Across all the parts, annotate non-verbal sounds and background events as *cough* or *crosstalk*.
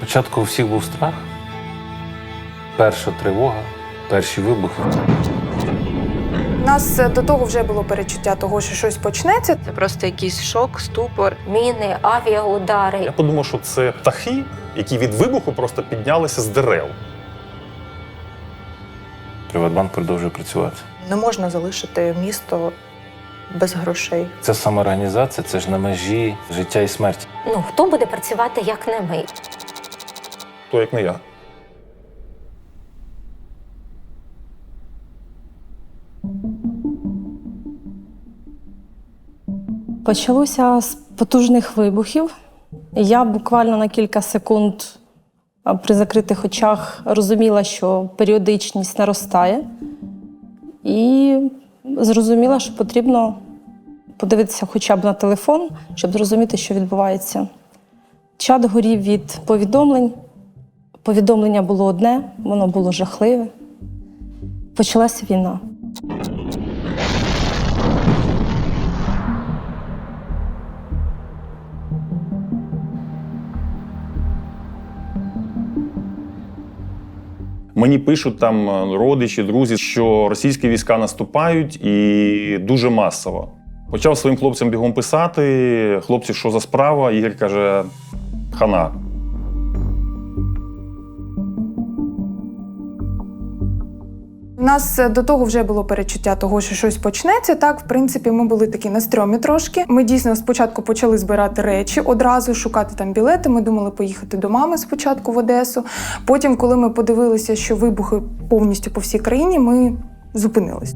Спочатку у всіх був страх, перша тривога, перші вибухи. У нас е, до того вже було перечуття того, що щось почнеться. Це просто якийсь шок, ступор. міни, авіаудари. Я подумав, що це птахи, які від вибуху просто піднялися з дерев. Приватбанк продовжує працювати. Не можна залишити місто без грошей. Це самоорганізація, це ж на межі життя і смерті. Ну хто буде працювати як не ми? То як не я. Почалося з потужних вибухів. Я буквально на кілька секунд при закритих очах розуміла, що періодичність наростає, і зрозуміла, що потрібно подивитися хоча б на телефон, щоб зрозуміти, що відбувається. Чат горів від повідомлень. Повідомлення було одне, воно було жахливе. Почалася війна. Мені пишуть там е, родичі, друзі, що російські війська наступають і дуже масово. Почав своїм хлопцям бігом писати. Хлопці, що за справа? Ігор каже: хана. У нас е, до того вже було перечуття того, що щось почнеться. Так, в принципі, ми були такі на стрьомі трошки. Ми дійсно спочатку почали збирати речі, одразу шукати там білети. Ми думали поїхати до мами спочатку в Одесу. Потім, коли ми подивилися, що вибухи повністю по всій країні, ми зупинились.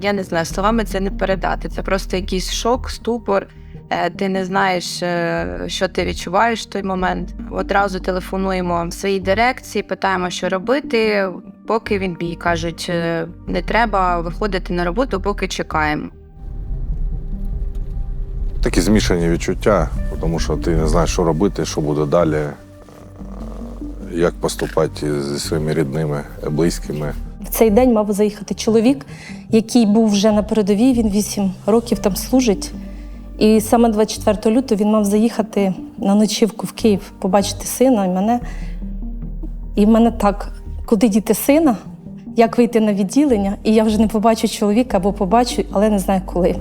Я не знаю, словами це не передати. Це просто якийсь шок, ступор. Е, Ти не знаєш, е, що ти відчуваєш в той момент. Одразу телефонуємо своїй дирекції, питаємо, що робити. Поки він бій кажуть, е, не треба виходити на роботу, поки чекаємо. Такі змішані відчуття, тому що ти не знаєш, що робити, що буде далі, як поступати зі своїми рідними, близькими. В цей день мав заїхати чоловік, який був вже на передовій. Він 8 років там служить. І саме 24 лютого він мав заїхати на ночівку в Київ, побачити сина і мене. І в мене так, куди діти сина, як вийти на відділення, і я вже не побачу чоловіка або побачу, але не знаю коли.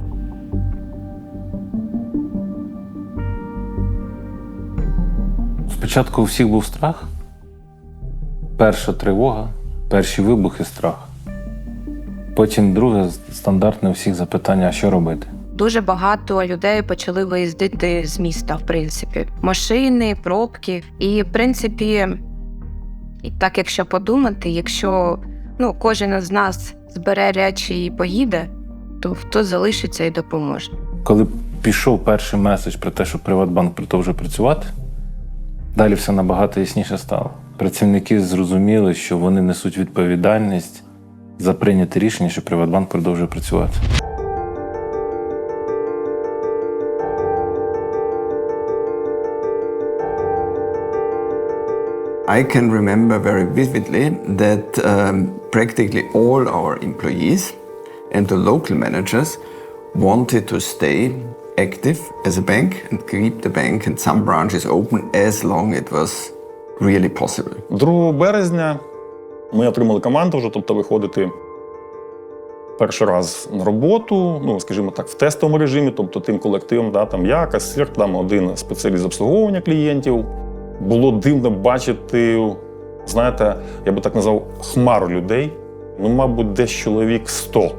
Спочатку у всіх був страх, перша тривога, перші вибухи страх. Потім друге стандартне у всіх запитання, що робити. Дуже багато людей почали виїздити з міста, в принципі. Машини, пробки. І, в принципі, і так, якщо подумати, якщо ну, кожен з нас збере речі і поїде, то хто залишиться і допоможе. Коли пішов перший меседж про те, що Приватбанк продовжує працювати, далі все набагато ясніше стало. Працівники зрозуміли, що вони несуть відповідальність за прийняте рішення, що Приватбанк продовжує працювати. I can remember very vividly that um, practically all our employees and the local managers wanted to stay active as a bank and keep the bank and some branches open as long it was really possible. 2 березня ми отримали команду вже, тобто виходити перший раз на роботу, ну, скажімо так, в тестовому режимі, тобто тим колективом, да, там я, касир, там один спеціаліст обслуговування клієнтів. Було дивно бачити, знаєте, я би так назвав, хмару людей, ну, мабуть, десь чоловік 100.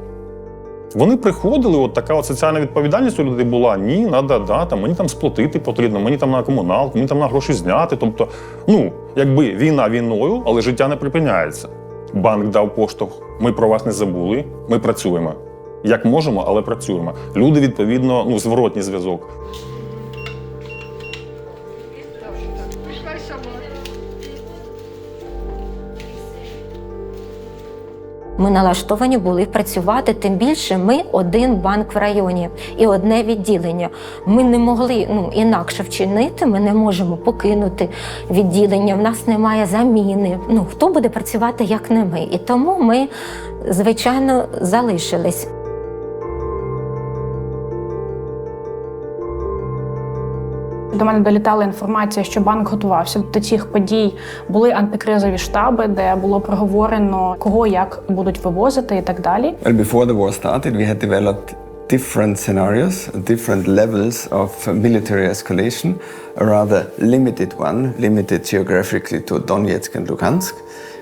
Вони приходили, от така от соціальна відповідальність у людей була. Ні, надо, да, там, мені там сплатити потрібно, мені там на комуналку, мені там на гроші зняти. Тобто, ну, якби війна війною, але життя не припиняється. Банк дав поштовх, ми про вас не забули, ми працюємо. Як можемо, але працюємо. Люди, відповідно, ну, зворотній зв'язок. Ми налаштовані були працювати, тим більше ми один банк в районі і одне відділення. Ми не могли ну, інакше вчинити, ми не можемо покинути відділення, в нас немає заміни. Ну, хто буде працювати як не ми? І тому ми Звичайно, залишились. До мене долітала інформація, що банк готувався до цих подій. Були антикризові штаби, де було проговорено, кого як будуть вивозити і так далі. Well, before the war started, we had developed different scenarios, different levels of military escalation. A rather limited one, limited geographically to Donetsk and Lugansk,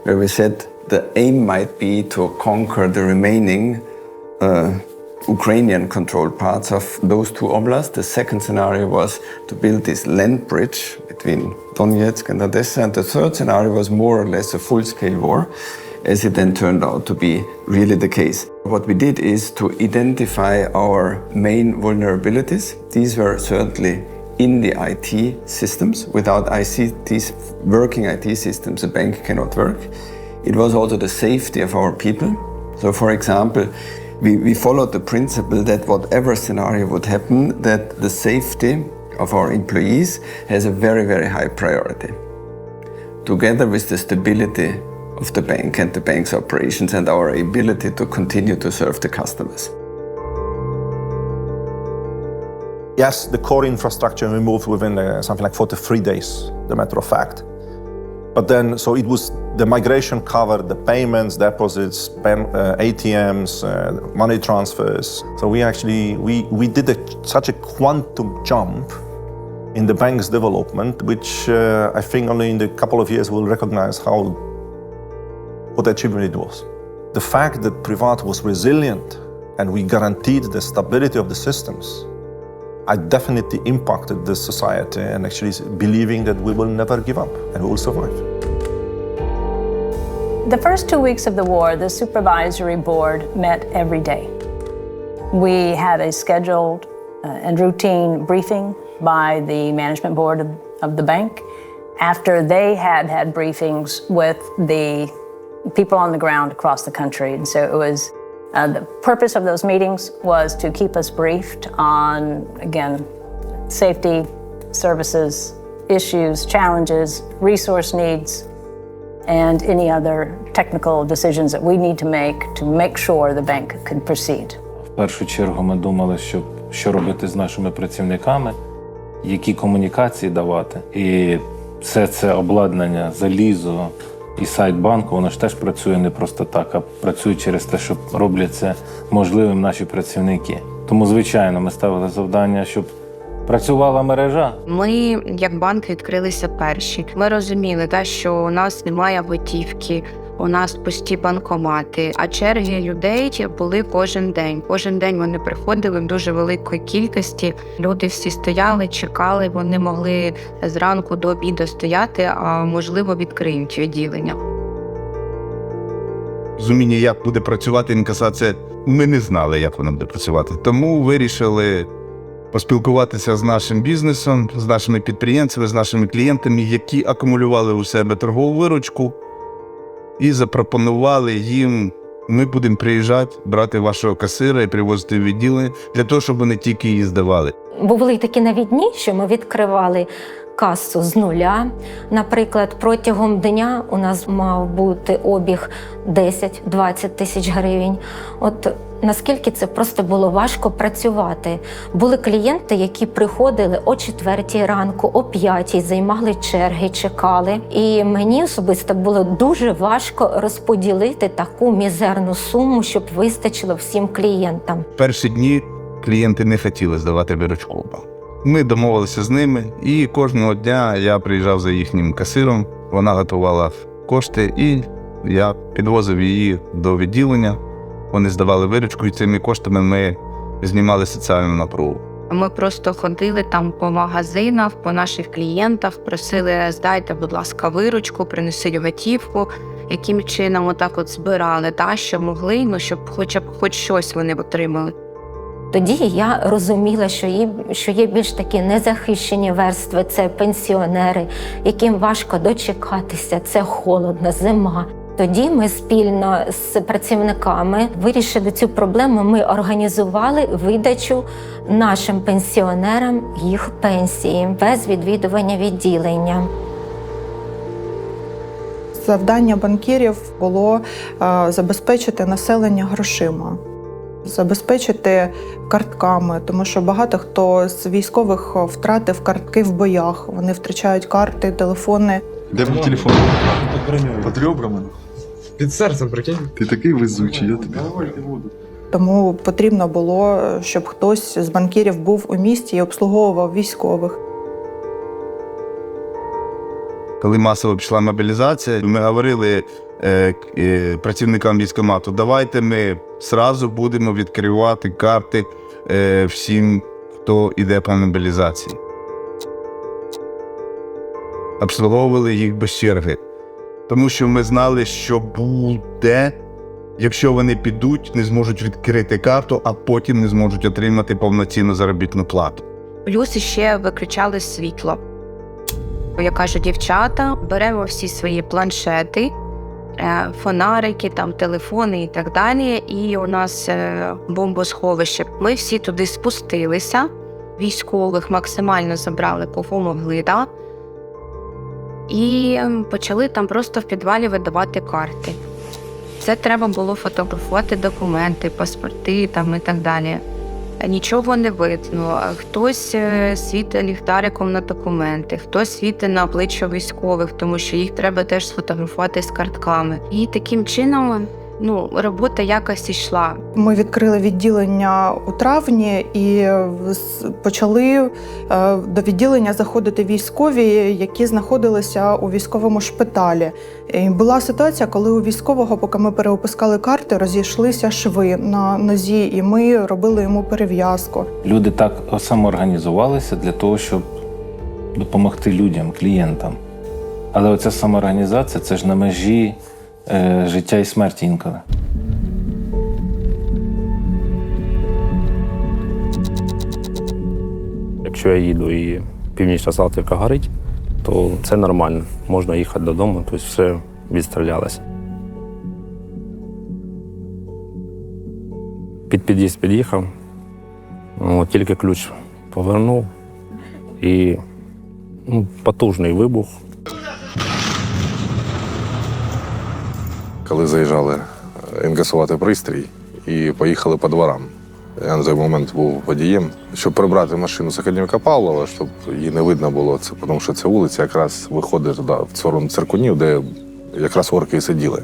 where we said the aim might be to conquer the remaining uh, Ukrainian controlled parts of those two oblasts. The second scenario was to build this land bridge between Donetsk and Odessa. And the third scenario was more or less a full scale war, as it then turned out to be really the case. What we did is to identify our main vulnerabilities. These were certainly in the IT systems. Without ICT, working IT systems, a bank cannot work. It was also the safety of our people. So, for example, we, we followed the principle that whatever scenario would happen, that the safety of our employees has a very, very high priority. Together with the stability of the bank and the bank's operations and our ability to continue to serve the customers. Yes, the core infrastructure we moved within uh, something like 43 days, the matter of fact. But then, so it was the migration covered the payments, deposits, pen, uh, ATMs, uh, money transfers. So we actually we we did a, such a quantum jump in the bank's development, which uh, I think only in a couple of years we'll recognize how what achievement it was. The fact that Privat was resilient and we guaranteed the stability of the systems I definitely impacted the society and actually believing that we will never give up and we will survive. The first two weeks of the war, the supervisory board met every day. We had a scheduled uh, and routine briefing by the management board of, of the bank after they had had briefings with the people on the ground across the country. And so it was uh, the purpose of those meetings was to keep us briefed on, again, safety, services, issues, challenges, resource needs, and any other technical decisions that we need to make to make sure the bank could proceed. В першу чергу ми думали, що, що робити з нашими працівниками, які комунікації давати. І все це обладнання, залізо і сайт банку, воно ж теж працює не просто так, а працює через те, що роблять це можливим наші працівники. Тому, звичайно, ми ставили завдання, щоб працювала мережа. Ми, як банк, відкрилися перші. Ми розуміли, та, що у нас немає готівки, у нас пусті банкомати, а черги людей були кожен день. Кожен день вони приходили в дуже великої кількості. Люди всі стояли, чекали. Вони могли зранку до обіду стояти, а можливо відкриють відділення. розуміння, як буде працювати інкасація, ми не знали, як вона буде працювати. Тому вирішили поспілкуватися з нашим бізнесом, з нашими підприємцями, з нашими клієнтами, які акумулювали у себе торгову виручку, і запропонували їм. Ми будемо приїжджати, брати вашого касира і привозити в відділення для того, щоб вони тільки її здавали. Бо були такі навіть дні, що ми відкривали касу з нуля. Наприклад, протягом дня у нас мав бути обіг 10-20 тисяч гривень. От наскільки це просто було важко працювати. Були клієнти, які приходили о 4 ранку, о 5, займали черги, чекали. І мені особисто було дуже важко розподілити таку мізерну суму, щоб вистачило всім клієнтам. Перші дні клієнти не хотіли здавати банк. Ми домовилися з ними, і кожного дня я приїжджав за їхнім касиром. Вона готувала кошти, і я підвозив її до відділення. Вони здавали виручку, і цими коштами ми знімали соціальну напругу. Ми просто ходили там по магазинах, по наших клієнтах, просили здайте, будь ласка, виручку, принесіть готівку. Яким чином отак от збирали, та що могли, ну щоб хоча б хоч щось вони отримали. Тоді я розуміла, що є, що є більш такі незахищені верстви, це пенсіонери, яким важко дочекатися, це холодна зима. Тоді ми спільно з працівниками вирішили цю проблему. Ми організували видачу нашим пенсіонерам їх пенсії без відвідування відділення. Завдання банкірів було е, забезпечити населення грошима, забезпечити картками, тому що багато хто з військових втратив картки в боях. Вони втрачають карти, телефони. Де мій телефон? Під ребрами. Під серцем, прикинь. Ти такий везучий, я тобі. Тому потрібно було, щоб хтось з банкірів був у місті і обслуговував військових. Коли масово пішла мобілізація, ми говорили е, е, працівникам військкомату, давайте ми зразу будемо відкривати карти е, всім, хто йде по мобілізації. Обслуговували їх без черги. Тому що ми знали, що буде, якщо вони підуть, не зможуть відкрити карту, а потім не зможуть отримати повноцінну заробітну плату. Плюс іще виключали світло. Я кажу, дівчата, беремо всі свої планшети, е, фонарики, там, телефони і так далі. І у нас е, бомбосховище. Ми всі туди спустилися, військових максимально забрали, кого могли, да? і почали там просто в підвалі видавати карти. Це треба було фотографувати документи, паспорти там і так далі. Нічого не видно. Хтось е, світить ліхтариком на документи, хтось світить на обличчя військових, тому що їх треба теж сфотографувати з картками. І таким чином ну, робота якось йшла. Ми відкрили відділення у травні і почали е, до відділення заходити військові, які знаходилися у військовому шпиталі. І була ситуація, коли у військового, поки ми переопускали карти, розійшлися шви на нозі, і ми робили йому перев'язку. Люди так самоорганізувалися для того, щоб допомогти людям, клієнтам. Але оця самоорганізація це ж на межі життя і смерті інколи. Якщо я їду і північна Салтівка горить, то це нормально. Можна їхати додому, тобто все відстрілялося. Під під'їзд під'їхав, о, тільки ключ повернув і ну, потужний вибух. Коли заїжджали е, інкасувати пристрій і поїхали по дворам. Я на той момент був водієм, щоб прибрати машину з академіка Павлова, щоб її не видно було. Це тому, що ця вулиця якраз виходить туди, в сторону циркунів, де якраз орки і сиділи.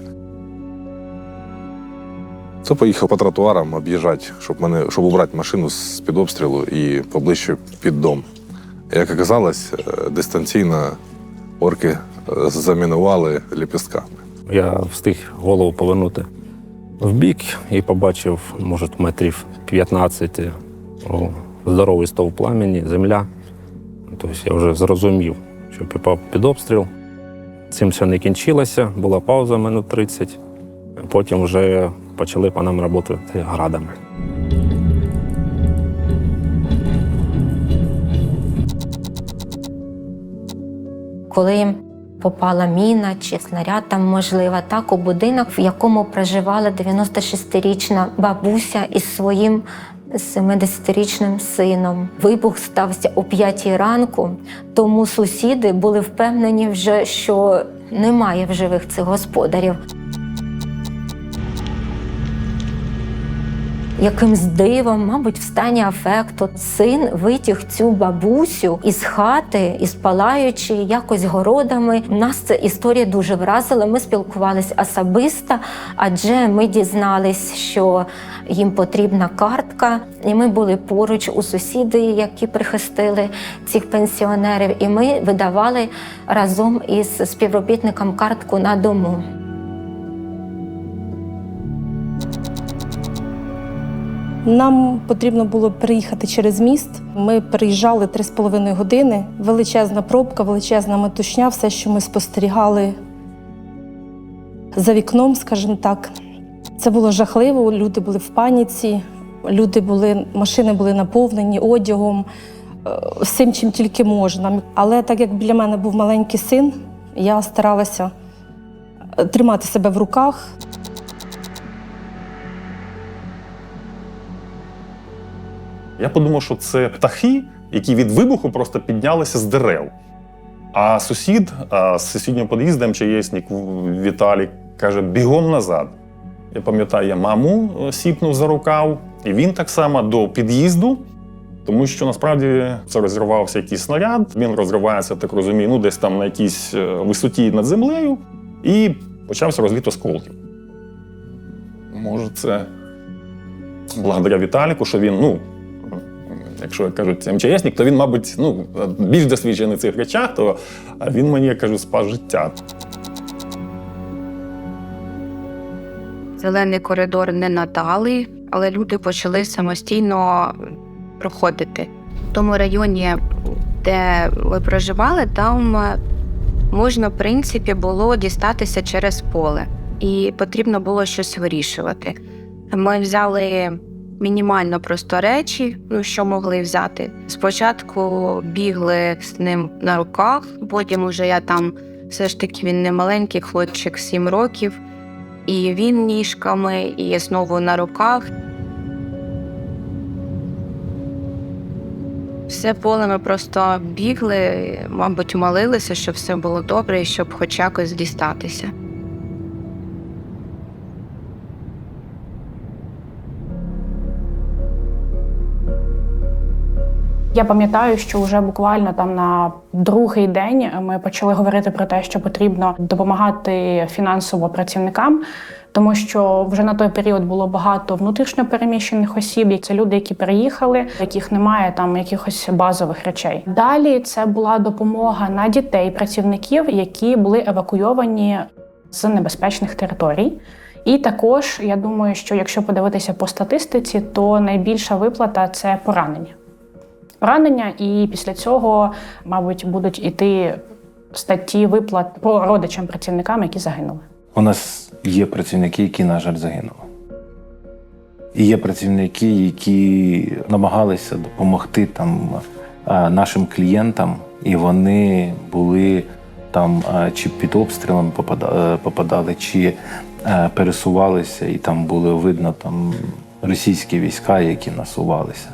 Це поїхав по тротуарам об'їжджати, щоб мене, щоб убрати машину з під обстрілу і поближче під дом. Як оказалось, е, дистанційно орки е, замінували ліпістками. Я встиг голову повернути в бік і побачив, може, метрів 15 здоровий стовп пламені, земля. Тобто я вже зрозумів, що попав під обстріл. Цим все не кінчилося, була пауза минут 30. Потім вже почали по нам працювати градами. коли попала міна чи снаряд, там можливо, так у будинок, в якому проживала 96-річна бабуся із своїм 70-річним сином. Вибух стався о 5 ранку, тому сусіди були впевнені вже, що немає в живих цих господарів. Якимсь дивом, мабуть, в стані афекту, син витяг цю бабусю із хати, із палаючи якось городами. Нас ця історія дуже вразила. Ми спілкувалися особисто, адже ми дізнались, що їм потрібна картка, і ми були поруч у сусіди, які прихистили цих пенсіонерів, і ми видавали разом із співробітником картку на дому. Нам потрібно було переїхати через міст. Ми переїжджали 3,5 години. Величезна пробка, величезна метушня, все, що ми спостерігали за вікном, скажімо так. Це було жахливо. Люди були в паніці, люди були, машини були наповнені одягом, е, всім, чим тільки можна. Але так як біля мене був маленький син, я старалася е, тримати себе в руках. Я подумав, що це птахи, які від вибуху просто піднялися з дерев. А сусід а, з сусіднього під'їзду МЧСник Віталій каже: бігом назад. Я пам'ятаю, я маму е, сіпнув за рукав, і він так само до під'їзду, тому що насправді це розірвався якийсь снаряд. Він розривається, так розумію, ну десь там на якійсь е, висоті над землею, і почався розліт осколків. Може, це благодаря Віталіку, що він, ну, якщо як кажуть, МЧСник, то він, мабуть, ну, більш досвідчений в цих речах, то він мені, як кажуть, спас життя. Зелений коридор не надали, але люди почали самостійно проходити. В тому районі, де ви проживали, там е, можна, в принципі, було дістатися через поле, і потрібно було щось вирішувати. Ми взяли мінімально просто речі, ну що могли взяти. Спочатку бігли з ним на руках, потім уже я там все ж таки він не маленький хлопчик, 7 років. І він ніжками, і знову на руках. Все поле ми просто бігли, мабуть, молилися, щоб все було добре і щоб хоч якось дістатися. Я пам'ятаю, що вже буквально там на другий день ми почали говорити про те, що потрібно допомагати фінансово працівникам, тому що вже на той період було багато внутрішньо переміщених осіб. і Це люди, які переїхали, яких немає там якихось базових речей. Далі це була допомога на дітей працівників, які були евакуйовані з небезпечних територій. І також я думаю, що якщо подивитися по статистиці, то найбільша виплата це поранення поранення, і після цього, мабуть, будуть іти статті виплат по родичам працівникам, які загинули. У нас є працівники, які, на жаль, загинули. І є працівники, які намагалися допомогти там нашим клієнтам, і вони були там чи під обстрілами попада- е, попадали, чи е, пересувалися, і там було видно там російські війська, які насувалися.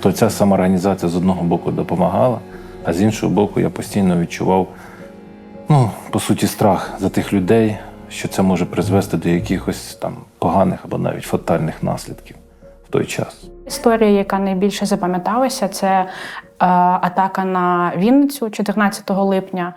Тобто ця самоорганізація з одного боку допомагала, а з іншого боку, я постійно відчував, ну, по суті, страх за тих людей, що це може призвести до якихось там поганих або навіть фатальних наслідків в той час. Історія, яка найбільше запам'яталася, це е, атака на Вінницю 14 липня.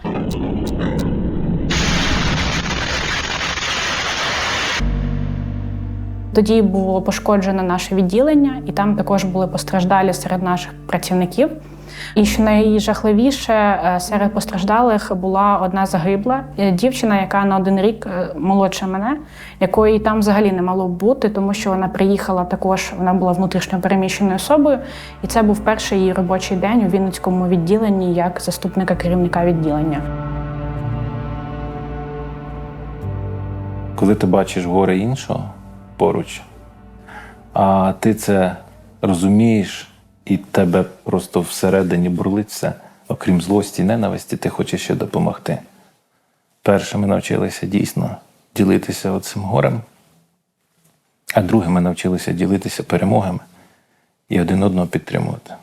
Тоді було пошкоджено наше відділення, і там також були постраждалі серед наших працівників. І що найжахливіше, е, серед постраждалих була одна загибла е, дівчина, яка на один рік е, молодша мене, якої там взагалі не мало бути, тому що вона приїхала також, вона була внутрішньо переміщеною особою, і це був перший її робочий день у Вінницькому відділенні як заступника керівника відділення. Коли ти бачиш горе іншого поруч, а ти це розумієш, і тебе просто всередині бурлить все, окрім злості і ненависті, ти хочеш ще допомогти. Перше, ми навчилися дійсно ділитися оцим горем, а друге, ми навчилися ділитися перемогами і один одного підтримувати.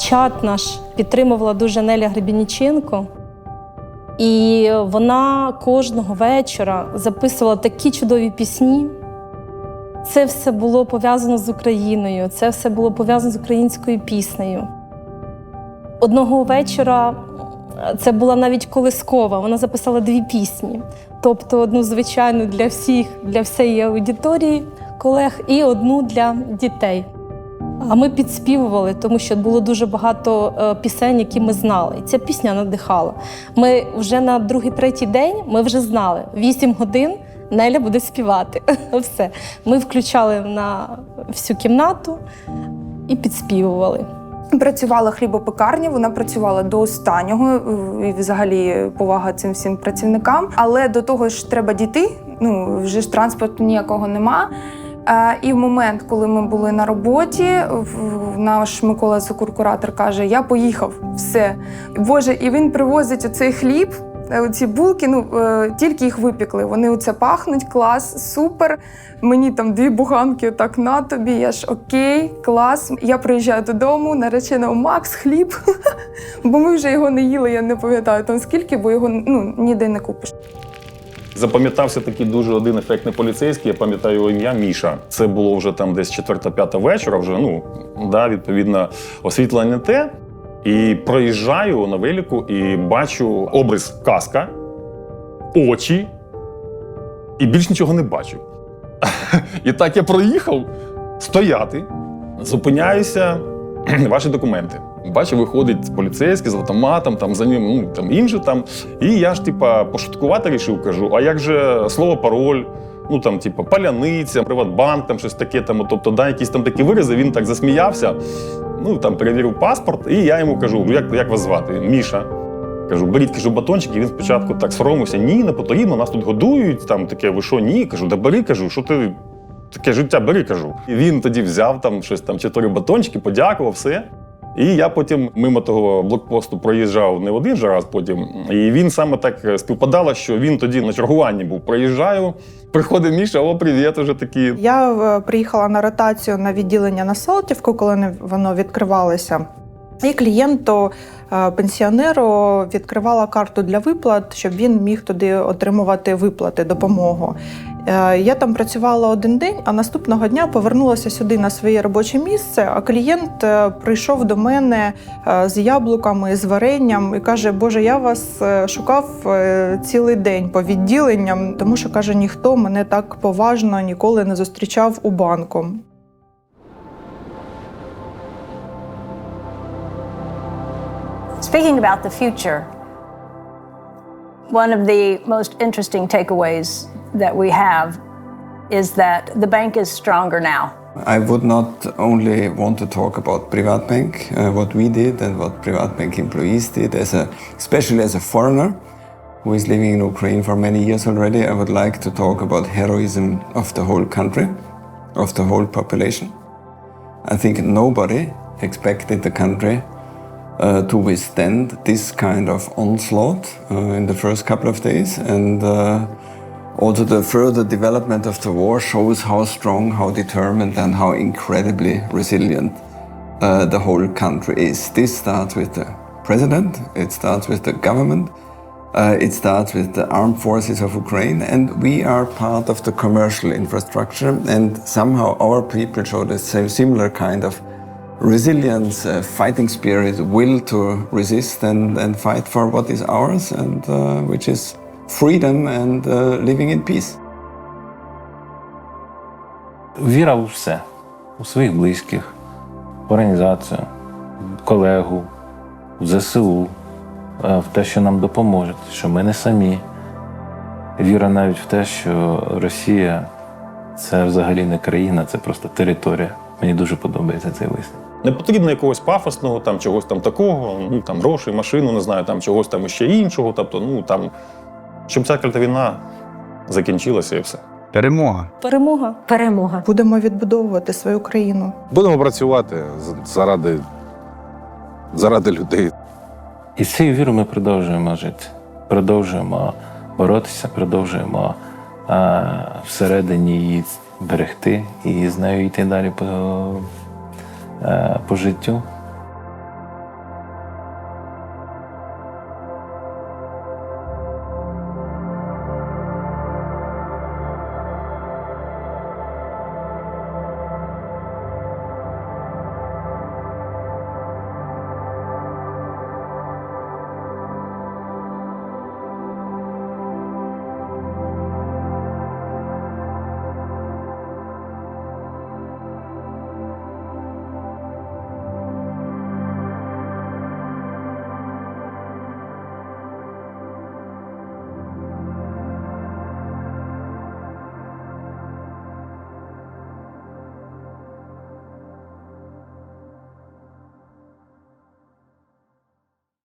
Чат наш підтримувала дуже Неля Гребініченко. І вона кожного вечора записувала такі чудові пісні. Це все було пов'язано з Україною, це все було пов'язано з українською піснею. Одного вечора це була навіть колискова. Вона записала дві пісні. Тобто одну звичайну для всіх, для всієї аудиторії колег, і одну для дітей. А ми підспівували, тому що було дуже багато е, пісень, які ми знали. І ця пісня надихала. Ми вже на другий-третій день ми вже знали, вісім годин Неля буде співати. *laughs* Все. Ми включали на всю кімнату і підспівували. Працювала хлібопекарня, вона працювала до останнього, і взагалі повага цим всім працівникам. Але до того ж треба дійти. Ну вже ж транспорту ніякого нема. І в момент, коли ми були на роботі, наш Микола Сокур, куратор, каже: Я поїхав, все. Боже, і він привозить оцей хліб. Е, Ці булки, ну е, тільки їх випікли. Вони оце пахнуть, клас, супер. Мені там дві буганки отак на тобі. Я ж окей, клас. Я приїжджаю додому, наречена Макс, хліб. *laughs* Бо ми вже його не їли, я не пам'ятаю там скільки, бо його ну, ніде не купиш. Запам'ятався такий дуже один ефектний поліцейський. Я пам'ятаю його ім'я Міша. Це було вже там десь четверта-п'ята вечора. Вже ну да, відповідно, освітлення те. І проїжджаю на велику і бачу образ каска, очі, і більш нічого не бачу. *laughs* І так я проїхав стояти, зупиняюся, *clears throat* ваші документи. Бачу, виходить поліцейський з автоматом, там за ним ну, там інше там. І я ж, типа, пошуткувати рішив, кажу, а як же слово пароль? Ну там, типа, паляниця, Приватбанк, там щось таке, там, тобто, да, якісь там такі вирази, він так засміявся. Ну, там перевірив паспорт, і я йому кажу: «Ну, як, як вас звати? Міша. Кажу, беріть кажу, і він спочатку так соромився, ні, не потрібно, нас тут годують. Там таке, ви що, ні? Кажу, да бери, кажу, що ти таке життя бери, кажу. І він тоді взяв там щось там чотири батончики, подякував, все. І я потім мимо того блокпосту проїжджав не один же раз потім. І він саме так співпадало, що він тоді на чергуванні був. Проїжджаю, приходить Міша, о, привіт, уже такі. Я е, приїхала на ротацію на відділення на Салтівку, коли воно відкривалося. І клієнту, е, пенсіонеру, відкривала карту для виплат, щоб він міг туди отримувати виплати, допомогу. Е, Я там працювала один день, а наступного дня повернулася сюди на своє робоче місце. А клієнт е, прийшов до мене е, з яблуками, з варенням і каже: Боже, я вас шукав цілий день по відділенням, тому що каже, ніхто мене так поважно ніколи не зустрічав у банку. Speaking about the future, one of the most interesting takeaways that we have is that the bank is stronger now. I would not only want to talk about Privatbank, uh, what we did and what Privatbank employees did, as a, especially as a foreigner who is living in Ukraine for many years already. I would like to talk about heroism of the whole country, of the whole population. I think nobody expected the country uh, to withstand this kind of onslaught uh, in the first couple of days. And uh, also, the further development of the war shows how strong, how determined, and how incredibly resilient uh, the whole country is. This starts with the president, it starts with the government, uh, it starts with the armed forces of Ukraine, and we are part of the commercial infrastructure. And somehow, our people show the same similar kind of resilience, uh, fighting spirit, will to resist and, and fight for what is ours, and uh, which is freedom and uh, living in peace. Віра у все, у своїх близьких, в організацію, в колегу, в ЗСУ, е, в те, що нам допоможуть, що ми не самі. Віра навіть в те, що Росія це взагалі не країна, це просто територія. Мені дуже подобається цей вислів. Не потрібно якогось пафосного, там чогось там такого, ну там грошей, машину, не знаю, там чогось там ще іншого. Тобто, ну там, щоб ця клята війна закінчилася і все. Перемога. Перемога. Перемога. Будемо відбудовувати свою країну. Будемо працювати заради, заради людей. І з цією вірою ми продовжуємо жити, продовжуємо боротися, продовжуємо е, всередині її берегти і з нею йти далі по, е, по життю.